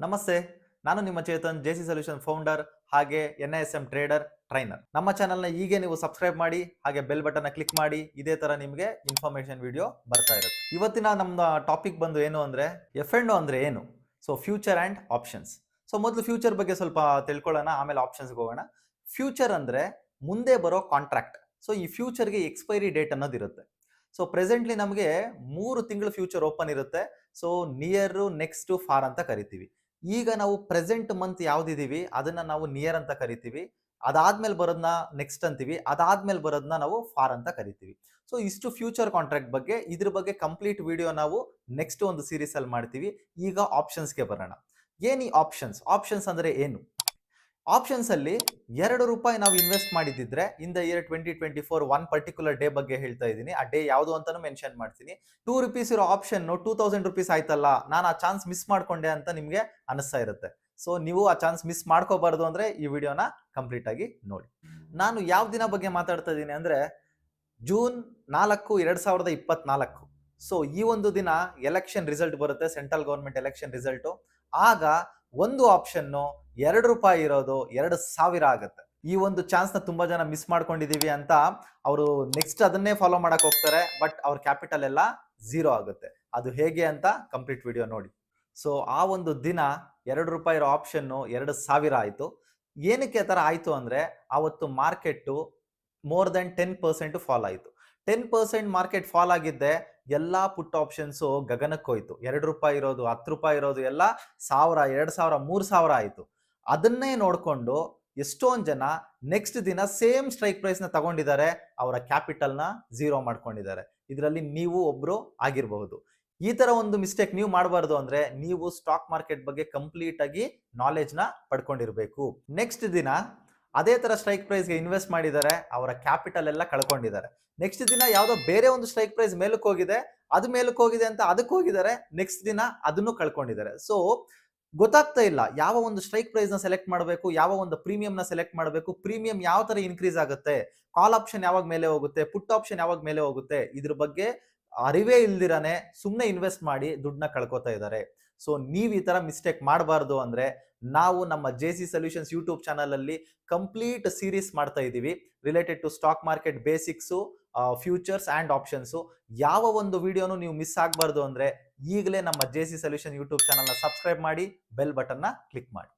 ನಮಸ್ತೆ, ನಾನು ನಿಮ್ಮ Chetan, J C solution founder, ಹಾಗೆ N S M trader, trainer. ನಮ್ಮ ಚಾನಲ್ನ ಈಗ ನೀವು ಸಬ್ಸ್ಕ್ರೈಬ್ ಮಾಡಿ, ಹಾಗೆ ಬೆಲ್ ಬಟನ್ ಕ್ಲಿಕ್ ಮಾಡಿ, ಇದೇ ತರ ನಿಮಗೆ ಇನ್ಫಾರ್ಮೇಶನ್ ವಿಡಿಯೋ ಬರ್ತಾ ಇರುತ್ತೆ. ಇವತ್ತಿನ ನಮ್ಮ ಟಾಪಿಕ್ ಬಂದು ಏನು ಅಂದ್ರೆ, ಎಫ್ ಎಂಡ್ ಅಂದ್ರೆ ಏನು? So, future and options. So, ಮೊದಲು ಫ್ಯೂಚರ್ ಬಗ್ಗೆ ಸ್ವಲ್ಪ ತಿಳ್ಕೊಳ್ಳೋಣ, ಆಮೇಲೆ ಆಪ್ಷನ್ಸ್ಗೆ ಹೋಗೋಣ. ಫ್ಯೂಚರ್ ಅಂದ್ರೆ ಮುಂದೆ ಬರೋ ಕಾಂಟ್ರಾಕ್ಟ್. ಸೊ, ಈ ಫ್ಯೂಚರ್ಗೆ ಎಕ್ಸ್ಪೈರಿ ಡೇಟ್ ಅನ್ನೋದು ಇರುತ್ತೆ. ಸೊ, ಪ್ರೆಸೆಂಟ್ಲಿ ನಮಗೆ ಮೂರು ತಿಂಗಳು ಫ್ಯೂಚರ್ ಓಪನ್ ಇರುತ್ತೆ. ಸೊ, ನಿಯರ್, ನೆಕ್ಸ್ಟ್, ಫಾರ್ ಅಂತ ಕರಿತೀವಿ. ಈಗ ನಾವು ಪ್ರೆಸೆಂಟ್ ಮಂತ್ ಯಾವ್ದಿದೀವಿ? ಅದನ್ನ ನಾವು ನಿಯರ್ ಅಂತ ಕರಿತೀವಿ. ಅದಾದ್ಮೇಲೆ ಬರೋದನ್ನ ನೆಕ್ಸ್ಟ್ ಅಂತೀವಿ. ಅದಾದ್ಮೇಲೆ ಬರೋದನ್ನ ನಾವು ಫಾರ್ ಅಂತ ಕರಿತೀವಿ. ಸೊ ಇಷ್ಟು ಫ್ಯೂಚರ್ ಕಾಂಟ್ರಾಕ್ಟ್ ಬಗ್ಗೆ, ಇದ್ರ ಬಗ್ಗೆ ಕಂಪ್ಲೀಟ್ ವಿಡಿಯೋ ನಾವು ನೆಕ್ಸ್ಟ್ ಒಂದು ಸೀರೀಸ್ ಅಲ್ಲಿ ಮಾಡ್ತೀವಿ. ಈಗ ಆಪ್ಷನ್ಸ್ಗೆ ಬರೋಣ. ಏನು ಈ ಆಪ್ಷನ್ಸ್ ಆಪ್ಷನ್ಸ್ ಅಂದ್ರೆ ಏನು? ಆಪ್ಷನ್ಸ್ ಅಲ್ಲಿ ಎರಡು ರೂಪಾಯಿ ನಾವು ಇನ್ವೆಸ್ಟ್ ಮಾಡಿದ್ರೆ in the year twenty twenty four one particular day ಬಗ್ಗೆ ಹೇಳ್ತಾ ಇದ್ದೀನಿ. ಆ ಡೇ ಯಾವುದು ಅಂತಾನು ಮೆನ್ಷನ್ ಮಾಡ್ತೀನಿ. ಟೂ ರುಪೀಸ್ ಇರೋ ಆಪ್ಷನ್ ಟೂ ತೌಸಂಡ್ ರುಪೀಸ್ ಆಯ್ತಲ್ಲ, ನಾನು ಆ ಚಾನ್ಸ್ ಮಿಸ್ ಮಾಡ್ಕೊಂಡೆ ಅಂತ ನಿಮಗೆ ಅನಿಸ್ತಾ ಇರುತ್ತೆ. ಸೊ ನೀವು ಆ ಚಾನ್ಸ್ ಮಿಸ್ ಮಾಡ್ಕೋಬಾರ್ದು ಅಂದ್ರೆ ಈ ವಿಡಿಯೋನ ಕಂಪ್ಲೀಟ್ ಆಗಿ ನೋಡಿ. ನಾನು ಯಾವ ದಿನ ಬಗ್ಗೆ ಮಾತಾಡ್ತಾ ಇದ್ದೀನಿ ಅಂದ್ರೆ ಜೂನ್ ನಾಲ್ಕು ಎರಡ್ ಸಾವಿರದ ಇಪ್ಪತ್ನಾಲ್ಕು. ಸೊ ಈ ಒಂದು ದಿನ ಎಲೆಕ್ಷನ್ ರಿಸಲ್ಟ್ ಬರುತ್ತೆ ಸೆಂಟ್ರಲ್ ಗೌರ್ಮೆಂಟ್ ಎಲೆಕ್ಷನ್ ರಿಸಲ್ಟ್ ಆಗ ಒಂದು ಆಪ್ಷನ್ ಎರಡು ರೂಪಾಯಿ ಇರೋದು ಎರಡು ಸಾವಿರ ಆಗುತ್ತೆ. ಈ ಒಂದು ಚಾನ್ಸ್ನ ತುಂಬಾ ಜನ ಮಿಸ್ ಮಾಡ್ಕೊಂಡಿದೀವಿ ಅಂತ ಅವರು ನೆಕ್ಸ್ಟ್ ಅದನ್ನೇ ಫಾಲೋ ಮಾಡಕ್ ಹೋಗ್ತಾರೆ, ಬಟ್ ಅವ್ರ ಕ್ಯಾಪಿಟಲ್ ಎಲ್ಲ ಝೀರೋ ಆಗುತ್ತೆ. ಅದು ಹೇಗೆ ಅಂತ ಕಂಪ್ಲೀಟ್ ವಿಡಿಯೋ ನೋಡಿ. ಸೊ, ಆ ಒಂದು ದಿನ ಎರಡು ರೂಪಾಯಿ ಇರೋ ಆಪ್ಷನ್ ಎರಡು ಸಾವಿರ ಆಯಿತು. ಏನಕ್ಕೆ ಥರ ಆಯಿತು ಅಂದ್ರೆ, ಆವತ್ತು market more than ten percent fall ಆಯಿತು. ಟೆನ್ ಪರ್ಸೆಂಟ್ ಮಾರ್ಕೆಟ್ ಫಾಲ್ ಆಗಿದ್ದೆ ಎಲ್ಲಾ ಪುಟ್ ಆಪ್ಷನ್ಸು ಗಗನಕ್ಕೆ ಹೋಯ್ತು. ಎರಡು ರೂಪಾಯಿ ಇರೋದು, ಹತ್ತು ರೂಪಾಯಿ ಇರೋದು, ಎಲ್ಲ ಸಾವಿರ, ಎರಡು ಸಾವಿರ, ಮೂರು ಸಾವಿರ ಆಯಿತು. ಅದನ್ನೇ ನೋಡಿಕೊಂಡು ಎಷ್ಟೊಂದು ಜನ ನೆಕ್ಸ್ಟ್ ದಿನ ಸೇಮ್ ಸ್ಟ್ರೈಕ್ ಪ್ರೈಸ್ನ ತಗೊಂಡಿದ್ದಾರೆ, ಅವರ ಕ್ಯಾಪಿಟಲ್ನ ಝೀರೋ ಮಾಡ್ಕೊಂಡಿದ್ದಾರೆ. ಇದರಲ್ಲಿ ನೀವು ಒಬ್ಬರು ಆಗಿರಬಹುದು. ಈ ಥರ ಒಂದು ಮಿಸ್ಟೇಕ್ ನೀವು ಮಾಡಬಾರ್ದು ಅಂದರೆ ನೀವು ಸ್ಟಾಕ್ ಮಾರ್ಕೆಟ್ ಬಗ್ಗೆ ಕಂಪ್ಲೀಟಾಗಿ ನಾಲೆಜ್ನ ಪಡ್ಕೊಂಡಿರ್ಬೇಕು. ನೆಕ್ಸ್ಟ್ ದಿನ ಅದೇ ತರ ಸ್ಟ್ರೈಕ್ ಪ್ರೈಸ್ಗೆ ಇನ್ವೆಸ್ಟ್ ಮಾಡಿದ್ದಾರೆ, ಅವರ ಕ್ಯಾಪಿಟಲ್ ಎಲ್ಲ ಕಳ್ಕೊಂಡಿದ್ದಾರೆ. ನೆಕ್ಸ್ಟ್ ದಿನ ಯಾವುದೋ ಬೇರೆ ಒಂದು ಸ್ಟ್ರೈಕ್ ಪ್ರೈಸ್ ಮೇಲಕ್ಕೆ ಹೋಗಿದೆ, ಅದು ಮೇಲಕ್ಕೆ ಹೋಗಿದೆ ಅಂತ ಅದಕ್ಕೆ ಹೋಗಿದ್ದಾರೆ ನೆಕ್ಸ್ಟ್ ದಿನ ಅದನ್ನು ಕಳ್ಕೊಂಡಿದ್ದಾರೆ. ಸೊ ಗೊತ್ತಾಗ್ತಾ ಇಲ್ಲ, ಯಾವ ಒಂದು ಸ್ಟ್ರೈಕ್ ಪ್ರೈಸ್ನ ಸೆಲೆಕ್ಟ್ ಮಾಡಬೇಕು, ಯಾವ ಒಂದು ಪ್ರೀಮಿಯಂ ನ ಸೆಲೆಕ್ಟ್ ಮಾಡಬೇಕು ಪ್ರೀಮಿಯಂ ಯಾವ ತರ ಇನ್ಕ್ರೀಸ್ ಆಗುತ್ತೆ ಕಾಲ್ ಆಪ್ಷನ್ ಯಾವಾಗ ಮೇಲೆ ಹೋಗುತ್ತೆ ಪುಟ್ ಆಪ್ಷನ್ ಯಾವಾಗ ಮೇಲೆ ಹೋಗುತ್ತೆ, ಇದ್ರ ಬಗ್ಗೆ ಅರಿವೇ ಇಲ್ದಿರಾನೆ ಸುಮ್ಮನೆ ಇನ್ವೆಸ್ಟ್ ಮಾಡಿ ದುಡ್ಡನ್ನ ಕಳ್ಕೊತಾ ಇದ್ದಾರೆ. ಸೊ ನೀವು ಈ ತರ ಮಿಸ್ಟೇಕ್ ಮಾಡಬಾರ್ದು ಅಂದ್ರೆ ನಾವು ನಮ್ಮ ಜೆ ಸಿ ಸೊಲ್ಯೂಷನ್ಸ್ ಯೂಟ್ಯೂಬ್ ಚಾನಲಲ್ಲಿ ಕಂಪ್ಲೀಟ್ ಸೀರೀಸ್ ಮಾಡ್ತಾ ಇದ್ದೀವಿ. Related to stock market basics futures and options ಯಾವ ಒಂದು ವಿಡಿಯೋನು ನೀವು ಮಿಸ್ ಆಗಬಾರ್ದು ಅಂದರೆ ಈಗಲೇ ನಮ್ಮ ಜೆ ಸಿ ಸೊಲ್ಯೂಷನ್ ಯೂಟ್ಯೂಬ್ ಚಾನಲ್ನ ಸಬ್ಸ್ಕ್ರೈಬ್ ಮಾಡಿ ಬೆಲ್ ಬಟನ್ನ ಕ್ಲಿಕ್ ಮಾಡಿ.